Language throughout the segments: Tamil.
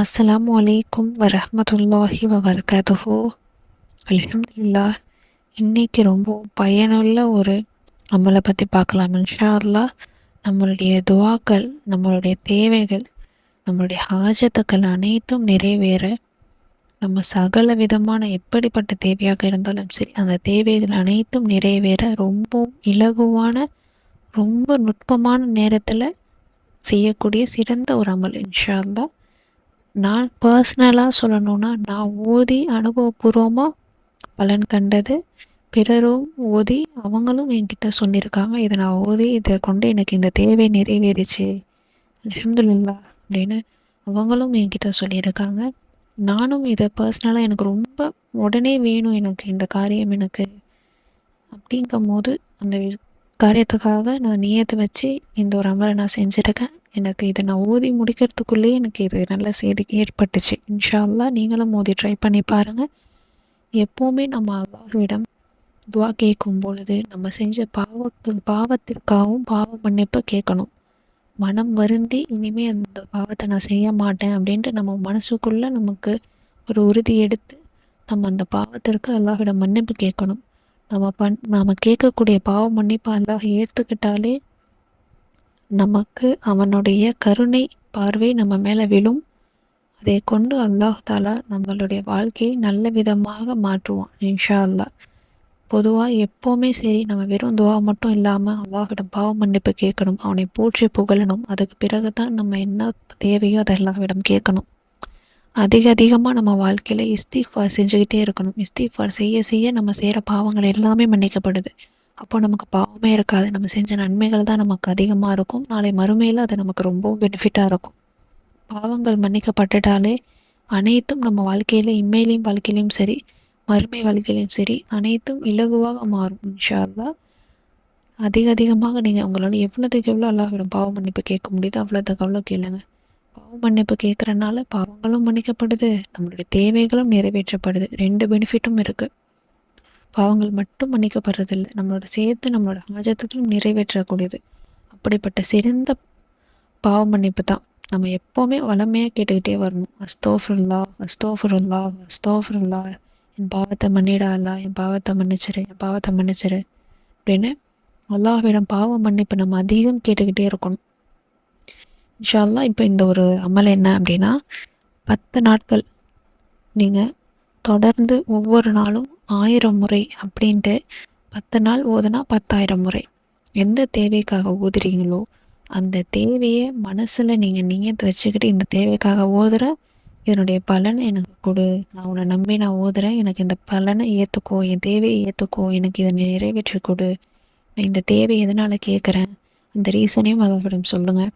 அஸ்லாம் வலைக்கும் வரமத்துல்லாஹி வபரகாத்துஹு. அலமதுல்லா இன்னைக்கு ரொம்ப பயனுள்ள ஒரு நம்மளை பற்றி பார்க்கலாம். இன்ஷா நம்மளுடைய துவாக்கள் நம்மளுடைய தேவைகள் நம்மளுடைய ஹாஜத்துக்கள் அனைத்தும் நிறைவேற நம்ம சகல விதமான எப்படிப்பட்ட தேவையாக இருந்தாலும் சரி அந்த தேவைகள் அனைத்தும் நிறைவேற ரொம்ப இலகுவான ரொம்ப நுட்பமான நேரத்தில் செய்யக்கூடிய சிறந்த ஒரு அமல். இன்ஷா நான் பர்சனலாக சொல்லணும்னா நான் ஓதி அனுபவபூர்வமாக பலன் கண்டது பிறரும் ஓதி அவங்களும் என்கிட்ட சொல்லியிருக்காங்க. இதை நான் ஓதி இதை கொண்டு எனக்கு இந்த தேவை நிறைவேறிச்சு. அலமதுல்லா அப்படின்னு அவங்களும் என்கிட்ட சொல்லியிருக்காங்க. நானும் இதை பர்சனலாக எனக்கு ரொம்ப உடனே வேணும் எனக்கு இந்த காரியம் எனக்கு அப்படிங்கும் போது அந்த காரியத்துக்காக நான் நியத்தை வச்சு இந்த ஒரு அமலை நான் செஞ்சுருக்கேன். எனக்கு இதை நான் ஓதி முடிக்கிறதுக்குள்ளேயே எனக்கு இது நல்ல செய்தி ஏற்பட்டுச்சு. இன்ஷால்லா நீங்களும் ஓதி ட்ரை பண்ணி பாருங்கள் எப்போவுமே நம்ம அல்லாஹ்விடம் துவா கேட்கும் பொழுது நம்ம செஞ்ச பாவத்து பாவத்திற்காகவும் பாவ மன்னிப்பை கேட்கணும். மனம் வருந்தி இனிமே அந்த பாவத்தை நான் செய்ய மாட்டேன் அப்படின்ட்டு நம்ம மனசுக்குள்ளே நமக்கு ஒரு உறுதி எடுத்து நம்ம அந்த பாவத்திற்கு அல்லாஹிடம் மன்னிப்பு கேட்கணும். நம்ம பண் நாம் கேட்கக்கூடிய பாவ மன்னிப்பை அல்லாஹ் ஏற்றுக்கிட்டாலே நமக்கு அவனுடைய கருணை பார்வை நம்ம மேலே விழும். அதை கொண்டு அல்லாஹாலா நம்மளுடைய வாழ்க்கையை நல்ல விதமாக மாற்றுவான் இன்ஷா அல்லா பொதுவாக எப்போவுமே சரி நம்ம வெறும் துவா மட்டும் இல்லாமல் அல்லாஹிடம் பாவ மன்னிப்பு கேட்கணும் அவனை போற்றி புகழணும் அதுக்கு பிறகு தான் நம்ம என்ன தேவையோ அதை அல்லாஹ்விடம் கேட்கணும். அதிக அதிகமாக நம்ம வாழ்க்கையில் இஸ்திஃபார் செஞ்சுக்கிட்டே இருக்கணும். இஸ்திஃபார் செய்ய செய்ய நம்ம செய்கிற பாவங்கள் எல்லாமே மன்னிக்கப்படுது. அப்போ நமக்கு பாவமே இருக்காது. நம்ம செஞ்ச நன்மைகள் தான் நமக்கு அதிகமாக இருக்கும். நாளை மறுமையில் அது நமக்கு ரொம்பவும் பெனிஃபிட்டாக இருக்கும். பாவங்கள் மன்னிக்கப்பட்டுட்டாலே அனைத்தும் நம்ம வாழ்க்கையில் இம்மையிலையும் வாழ்க்கையிலையும் சரி மறுமை வாழ்க்கையிலையும் சரி அனைத்தும் இலகுவாக மாறும். இன்ஷா அல்லாஹ் அதிக அதிகமாக நீங்கள் உங்களால் எவ்வளோதுக்கு எவ்வளோ அல்லாஹ்விடம் பாவ மன்னிப்பு கேட்க முடியுதோ அவ்வளோத்துக்கு அவ்வளோ கேளுங்க. பாவ மன்னிப்பு கேட்குறனால பாவங்களும் மன்னிக்கப்படுது நம்மளுடைய தேவைகளும் நிறைவேற்றப்படுது. ரெண்டு பெனிஃபிட்டும் இருக்குது பாவங்கள் மட்டும் மன்னிக்கப்படுறதில்லை. நம்மளோட சேர்த்து நம்மளோட ஆஜத்துக்களும் நிறைவேற்றக்கூடியது. அப்படிப்பட்ட சிறந்த பாவ மன்னிப்பு தான். நம்ம எப்போவுமே வளமையாக கேட்டுக்கிட்டே வரணும். அஸ்தோஃபுல்லா அஸ்தோஃபுல்லா அஸ்தோஃபுல்லா என் பாவத்தை மன்னிடா அல்லா என் பாவத்தை மன்னிச்சிரு என் பாவத்தை மன்னிச்சிரு அப்படின்னு அல்லாஹ்விடம் பாவ மன்னிப்பு நம்ம அதிகம் கேட்டுக்கிட்டே இருக்கணும். இன்ஷா அல்லாஹ் இப்போ இந்த ஒரு அமல் என்ன அப்படின்னா பத்து நாட்கள் நீங்கள் தொடர்ந்து ஒவ்வொரு நாளும் ஆயிரம் முறை அப்படின்ட்டு பத்து நாள் ஓதுனா பத்தாயிரம் முறை. எந்த தேவைக்காக ஓதுறீங்களோ அந்த தேவையை மனசில் நீங்கள் நியத்து வச்சுக்கிட்டு இந்த தேவைக்காக ஓதுற இதனுடைய பலன் எனக்கு கொடு. நான் உன்னை நம்பி நான் ஓதுறேன். எனக்கு இந்த பலனை ஏற்றுக்கோ என் தேவையை ஏற்றுக்கோ எனக்கு இதை நிறைவேற்றி கொடு. நான் இந்த தேவை எதனால் கேட்குறேன் அந்த ரீசனையும் அல்லாஹ்விடம் சொல்லுங்கள்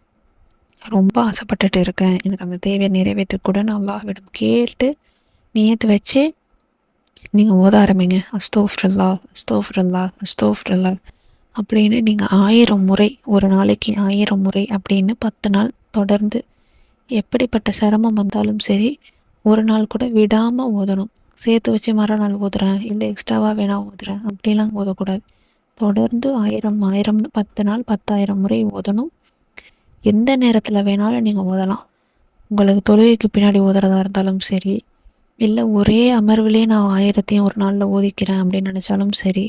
ரொம்ப ஆசைப்பட்டுட்டு இருக்கேன். எனக்கு அந்த தேவையை நிறைவேற்றி கொடுன்னு அல்லாஹ்விடம் கேட்டு நியத்து வச்சு நீங்கள் ஓத ஆரம்பிங்க. அஸ்தோஃப்ரல்லா அஸ்தோஃப்ரல்லா அஸ்தோஃப்ரல்லா அப்படின்னு நீங்கள் ஆயிரம் முறை ஒரு நாளைக்கு ஆயிரம் முறை அப்படின்னு பத்து நாள் தொடர்ந்து எப்படிப்பட்ட சிரமம் வந்தாலும் சரி ஒரு நாள் கூட விடாமல் ஓதணும். சேர்த்து வச்சு மறுநாள் ஓதுறேன் இல்லை எக்ஸ்ட்ராவாக வேணா ஓதுறேன் அப்படிலாம் ஓதக்கூடாது. தொடர்ந்து ஆயிரம் ஆயிரம்னு பத்து நாள் பத்தாயிரம் முறை ஓதணும். எந்த நேரத்தில் வேணாலும் நீங்கள் ஓதலாம். உங்களுக்கு தொழுகைக்கு பின்னாடி ஓதுறதா இருந்தாலும் சரி இல்லை ஒரே அமர்விலே நான் ஆயிரத்தையும் ஒரு நாளில் ஓதிக்கிறேன் அப்படின்னு நினச்சாலும் சரி.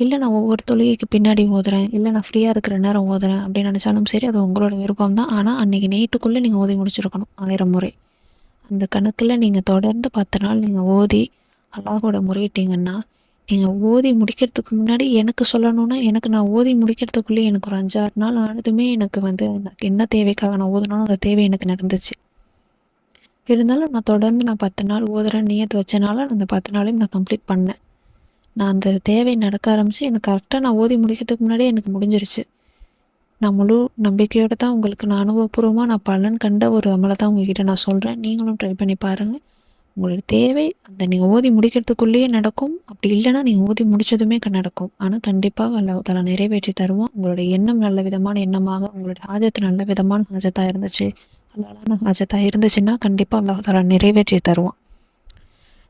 இல்லை நான் ஒவ்வொரு தொழுகைக்கு பின்னாடி ஓதுறேன். இல்லை நான் ஃப்ரீயாக இருக்கிற நேரம் ஓதுறேன் அப்படின்னு நினச்சாலும் சரி அது உங்களோட விருப்பம் தான். ஆனால் அன்றைக்கி நைட்டுக்குள்ளே நீங்கள் ஓதி முடிச்சிருக்கணும் ஆயிரம் முறை. அந்த கணக்கில் நீங்கள் தொடர்ந்து பத்து நாள் நீங்கள் ஓதி அல்லாஹோட முறையிட்டீங்கன்னா நீங்கள் ஓதி முடிக்கிறதுக்கு முன்னாடி எனக்கு சொல்லணும்னா எனக்கு நான் ஓதி முடிக்கிறதுக்குள்ளேயே எனக்கு ஒரு அஞ்சாறு நாள் ஆனதுமே எனக்கு வந்து எனக்கு என்ன தேவைக்காக நான் ஓதணும் அந்த தேவை எனக்கு நடந்துச்சு. இருந்தாலும் நான் தொடர்ந்து நான் பத்து நாள் ஓதுறேன் நியத்து வச்சனால அந்த பத்து நாளையும் நான் கம்ப்ளீட் பண்ணேன். நான் அந்த தேவை நடக்க ஆரம்பிச்சு எனக்கு கரெக்டாக நான் ஓதி முடிக்கிறதுக்கு முன்னாடியே எனக்கு முடிஞ்சிருச்சு. நான் முழு நம்பிக்கையோடு தான் உங்களுக்கு நான் அனுபவபூர்வமாக நான் பலன் கண்ட ஒரு அமலை தான் உங்ககிட்ட நான் சொல்கிறேன் நீங்களும் ட்ரை பண்ணி பாருங்கள் உங்களுடைய தேவை அந்த நீங்கள் ஓதி முடிக்கிறதுக்குள்ளேயே நடக்கும். அப்படி இல்லைன்னா நீங்கள் ஓதி முடிச்சதுமே நடக்கும். ஆனால் கண்டிப்பாக அல்ல தலை நிறைவேற்றி தருவோம் உங்களுடைய எண்ணம் நல்ல விதமான எண்ணமாக உங்களுடைய ஆஜத்து நல்ல விதமான ஆஜத்தாக இருந்துச்சு. அல்லாஹான ஹாஜத்தாக இருந்துச்சுன்னா கண்டிப்பாக அல்லாஹ் நிறைவேற்றி தருவான்.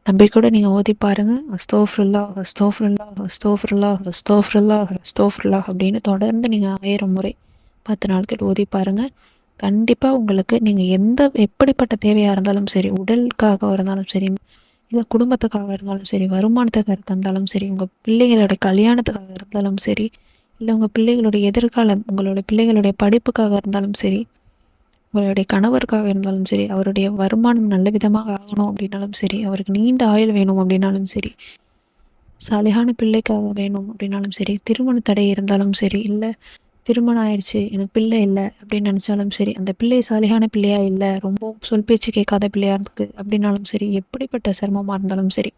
நம்பிக்கையோட நீங்கள் ஓதி பாருங்க. அஸ்தோஃப்ருல்லா அஸ்தோஃப்ருல்லா அஸ்தோஃப்ருல்லா அஸ்தோஃப்ருல்லா அஸ்தோஃப்ருல்லா அப்படின்னு தொடர்ந்து நீங்கள் ஆயிரம் முறை பத்து நாட்கள் ஓதி பாருங்க. கண்டிப்பாக உங்களுக்கு நீங்கள் எந்த எப்படிப்பட்ட தேவையாக இருந்தாலும் சரி உடலுக்காக இருந்தாலும் சரி இல்லை குடும்பத்துக்காக இருந்தாலும் சரி வருமானத்துக்காக இருந்தாலும் சரி உங்கள் பிள்ளைங்களோட கல்யாணத்துக்காக இருந்தாலும் சரி இல்லை உங்கள் பிள்ளைகளுடைய எதிர்காலம் உங்களுடைய பிள்ளைகளுடைய படிப்புக்காக இருந்தாலும் சரி உங்களுடைய கணவருக்காக இருந்தாலும் சரி அவருடைய வருமானம் நல்ல விதமாக ஆகணும் அப்படின்னாலும் சரி அவருக்கு நீண்ட ஆயுள் வேணும் அப்படின்னாலும் சரி சாலிகான பிள்ளைக்காக வேணும் அப்படின்னாலும் சரி திருமண தடை இருந்தாலும் சரி இல்லை திருமணம் ஆயிடுச்சு எனக்கு பிள்ளை இல்லை அப்படின்னு நினச்சாலும் சரி அந்த பிள்ளை சாலிகான பிள்ளையா இல்லை ரொம்ப சொல் பேச்சு கேட்காத பிள்ளையா இருக்கு அப்படின்னாலும் சரி எப்படிப்பட்ட சிரமமாக இருந்தாலும் சரி.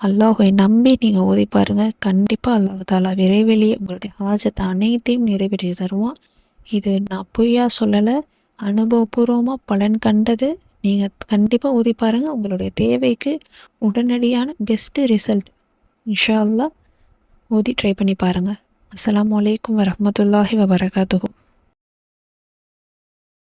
அல்லாஹை நம்பி நீங்கள் ஓதி பாருங்க. கண்டிப்பாக அல்லாஹ் தாலா விரைவிலேயே உங்களுடைய ஹாஜத்தை அனைத்தையும் நிறைவேற்றி தருவான். இது நான் பொய்யா சொல்லலை. அனுபவபூர்வமாக பலன் கண்டது. நீங்கள் கண்டிப்பாக ஊதி பாருங்கள் உங்களுடைய தேவைக்கு உடனடியான பெஸ்ட்டு ரிசல்ட் இன்ஷா அல்லாஹ் ஊதி ட்ரை பண்ணி பாருங்கள் அஸ்லாம் அலைக்கும் வரமத்துல்லாஹி வபரகாத்துஹு.